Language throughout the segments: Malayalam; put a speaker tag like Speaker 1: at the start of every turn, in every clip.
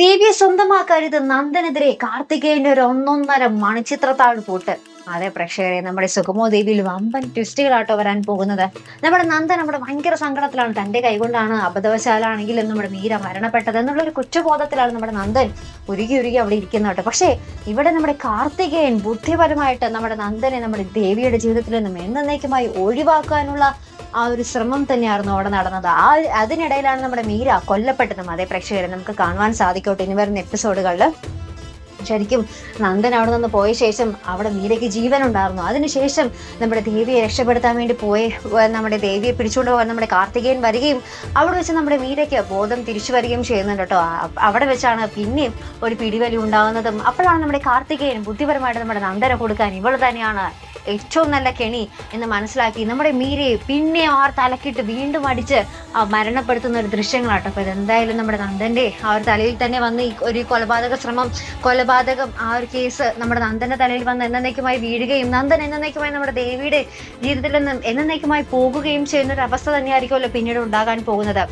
Speaker 1: ദേവിയെ സ്വന്തമാക്കരുത്. നന്ദനെതിരെ കാർത്തികേയന്റെ ഒരു ഒന്നൊന്നര മണിച്ചിത്രത്താഴ് പോട്ട്. അതെ പ്രേക്ഷകരെ നമ്മുടെ സുഗമോ ദേവിയിൽ വമ്പൻ ട്വിസ്റ്റുകളാട്ടോ വരാൻ പോകുന്നത്. നമ്മുടെ നന്ദൻ നമ്മുടെ ഭയങ്കര സങ്കടത്തിലാണ്. തന്റെ കൈകൊണ്ടാണ് അബദ്ധവശാലാണെങ്കിലും നമ്മുടെ മീര മരണപ്പെട്ടത് എന്നുള്ള ഒരു കുറ്റബോധത്തിലാണ് നമ്മുടെ നന്ദൻ ഉരുകി ഉരുകി അവിടെ ഇരിക്കുന്നത് കേട്ടോ. പക്ഷേ ഇവിടെ നമ്മുടെ കാർത്തികേയൻ ബുദ്ധിപരമായിട്ട് നമ്മുടെ നന്ദനെ നമ്മുടെ ദേവിയുടെ ജീവിതത്തിൽ നിന്നും എന്നേക്കുമായി ഒഴിവാക്കാനുള്ള ആ ഒരു ശ്രമം തന്നെയായിരുന്നു അവിടെ നടന്നത്. ആ അതിനിടയിലാണ് നമ്മുടെ മീര കൊല്ലപ്പെട്ടതും അതേ പ്രേക്ഷകരെ നമുക്ക് കാണുവാൻ സാധിക്കോട്ടെ. ഇനി വരുന്ന എപ്പിസോഡുകളിൽ ശരിക്കും നന്ദൻ അവിടെ നിന്ന് പോയ ശേഷം അവിടെ മീരയ്ക്ക് ജീവൻ ഉണ്ടായിരുന്നു അതിനുശേഷം നമ്മുടെ ദേവിയെ രക്ഷപ്പെടുത്താൻ വേണ്ടി പോയ നമ്മുടെ ദേവിയെ പിടിച്ചുകൊണ്ട് പോകാൻ നമ്മുടെ കാർത്തികേയൻ വരികയും അവിടെ വെച്ച് നമ്മുടെ മീരയ്ക്ക് ബോധം തിരിച്ചു വരികയും ചെയ്യുന്നുണ്ട് കേട്ടോ. അവിടെ വെച്ചാണ് പിന്നെയും ഒരു പിടിവലി ഉണ്ടാകുന്നതും. അപ്പോഴാണ് നമ്മുടെ കാർത്തികേയൻ ബുദ്ധിപരമായിട്ട് നമ്മുടെ നന്ദനെ കൊടുക്കാൻ ഇവൾ തന്നെയാണ് ഏറ്റവും നല്ല കെണി എന്ന് മനസ്സിലാക്കി നമ്മുടെ മീരയെ പിന്നെ ആ തലക്കിട്ട് വീണ്ടും അടിച്ച് മരണപ്പെടുത്തുന്ന ഒരു ദൃശ്യങ്ങളാട്ടോ അപ്പൊ ഇതെന്തായാലും നമ്മുടെ നന്ദന്റെ ആ ഒരു തലയിൽ തന്നെ വന്ന് ഈ ഒരു കൊലപാതക ശ്രമം കൊലപാതകം ആ ഒരു കേസ് നമ്മുടെ നന്ദന്റെ തലയിൽ വന്ന് എന്നേക്കുമായി വീഴുകയും നന്ദൻ എന്നേക്കുമായി നമ്മുടെ ദേവിയുടെ ജീവിതത്തിൽ നിന്നും എന്നേക്കുമായി പോകുകയും ചെയ്യുന്ന ഒരു അവസ്ഥ തന്നെയായിരിക്കുമല്ലോ പിന്നീട് ഉണ്ടാകാൻ പോകുന്നത്.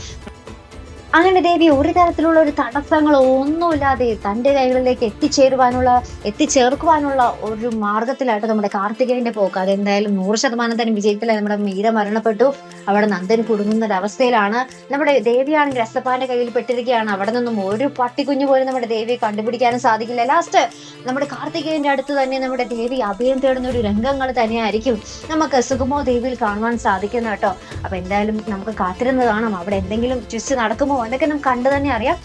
Speaker 1: അങ്ങനെ ദേവി ഒരു തരത്തിലുള്ള ഒരു തടസ്സങ്ങളോ ഒന്നുമില്ലാതെ തന്റെ കൈകളിലേക്ക് എത്തിച്ചേരുവാനുള്ള എത്തിച്ചേർക്കുവാനുള്ള ഒരു മാർഗത്തിലായിട്ട് നമ്മുടെ കാർത്തികേയന്റെ പോക്ക്. അതെന്തായാലും നൂറ് ശതമാനം തന്നെ വിജയത്തിൽ നമ്മുടെ മീര മരണപ്പെട്ടു. അവിടെ നന്ദൻ കുടുങ്ങുന്ന അവസ്ഥയിലാണ് നമ്മുടെ ദേവിയാണെങ്കിൽ രസപ്പാന്റെ കയ്യിൽ പെട്ടിരിക്കുകയാണ്. അവിടെ നിന്നും ഒരു പട്ടിക്കുഞ്ഞു പോലും നമ്മുടെ ദേവിയെ കണ്ടുപിടിക്കാനും സാധിക്കില്ല. ലാസ്റ്റ് നമ്മുടെ കാർത്തികേയന്റെ അടുത്ത് തന്നെ നമ്മുടെ ദേവി അഭയം തേടുന്ന ഒരു രംഗങ്ങൾ തന്നെയായിരിക്കും നമുക്ക് സുഗമോ ദേവിയിൽ കാണുവാൻ സാധിക്കുന്ന കേട്ടോ. അപ്പൊ എന്തായാലും നമുക്ക് കാത്തിരുന്ന് കാണാം അവിടെ എന്തെങ്കിലും ട്വിസ്റ്റ് നടക്കുമോ? അതൊക്കെ നമുക്ക് കണ്ടു തന്നെ അറിയാം.